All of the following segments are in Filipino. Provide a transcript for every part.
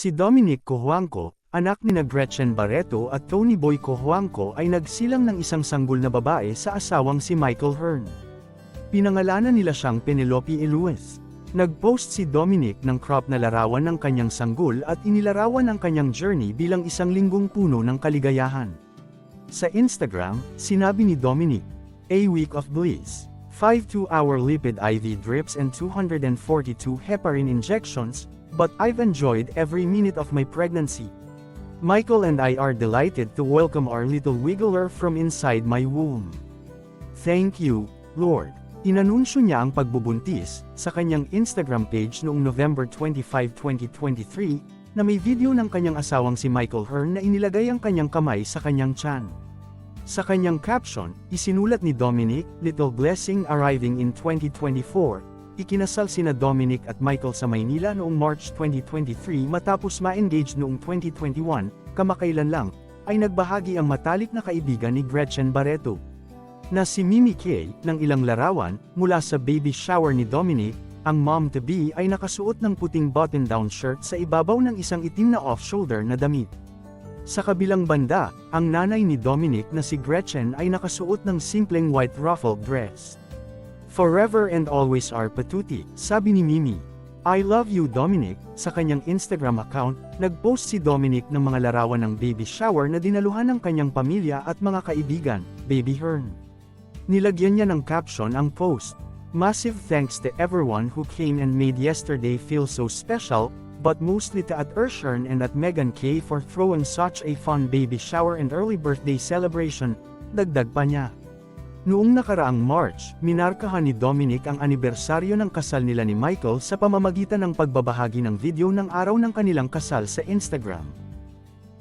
Si Dominic Cojuangco, anak ni na Gretchen Barreto at Tony Boy Cojuangco ay nagsilang ng isang sanggol na babae sa asawang si Michael Hearn. Pinangalanan nila siyang Penelope Eluez. Nag-post si Dominic ng crop na larawan ng kanyang sanggol at inilarawan ang kanyang journey bilang isang linggong puno ng kaligayahan. Sa Instagram, sinabi ni Dominic, A week of bliss. 5 2-hour lipid IV drips and 242 heparin injections, but I've enjoyed every minute of my pregnancy. Michael and I are delighted to welcome our little wiggler from inside my womb. Thank you, Lord. Inanunsyo niya ang pagbubuntis sa kanyang Instagram page noong November 25, 2023, na may video ng kanyang asawang si Michael Hearn na inilagay ang kanyang kamay sa kanyang tiyan. Sa kanyang caption, isinulat ni Dominic, Little Blessing Arriving in 2024, ikinasal sina Dominic at Michael sa Maynila noong March 2023 matapos ma-engage noong 2021, kamakailan lang, ay nagbahagi ang matalik na kaibigan ni Gretchen Barreto na si Mimi Kay, ng ilang larawan, mula sa baby shower ni Dominic, ang mom-to-be ay nakasuot ng puting button-down shirt sa ibabaw ng isang itim na off-shoulder na damit. Sa kabilang banda, ang nanay ni Dominic na si Gretchen ay nakasuot ng simpleng white ruffled dress. Forever and always are patuti, sabi ni Mimi. I love you Dominic, sa kanyang Instagram account, nag-post si Dominic ng mga larawan ng baby shower na dinaluhan ng kanyang pamilya at mga kaibigan, Baby Hearn. Nilagyan niya ng caption ang post. Massive thanks to everyone who came and made yesterday feel so special, but mostly to at Urshern and at Megan K for throwing such a fun baby shower and early birthday celebration, dagdag pa niya. Noong nakaraang March, minarkahan ni Dominic ang anibersaryo ng kasal nila ni Michael sa pamamagitan ng pagbabahagi ng video ng araw ng kanilang kasal sa Instagram.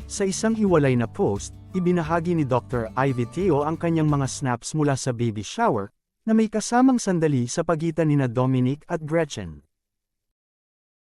Sa isang hiwalay na post, ibinahagi ni Dr. Ivy Teo ang kanyang mga snaps mula sa baby shower, na may kasamang sandali sa pagitan nina Dominic at Gretchen.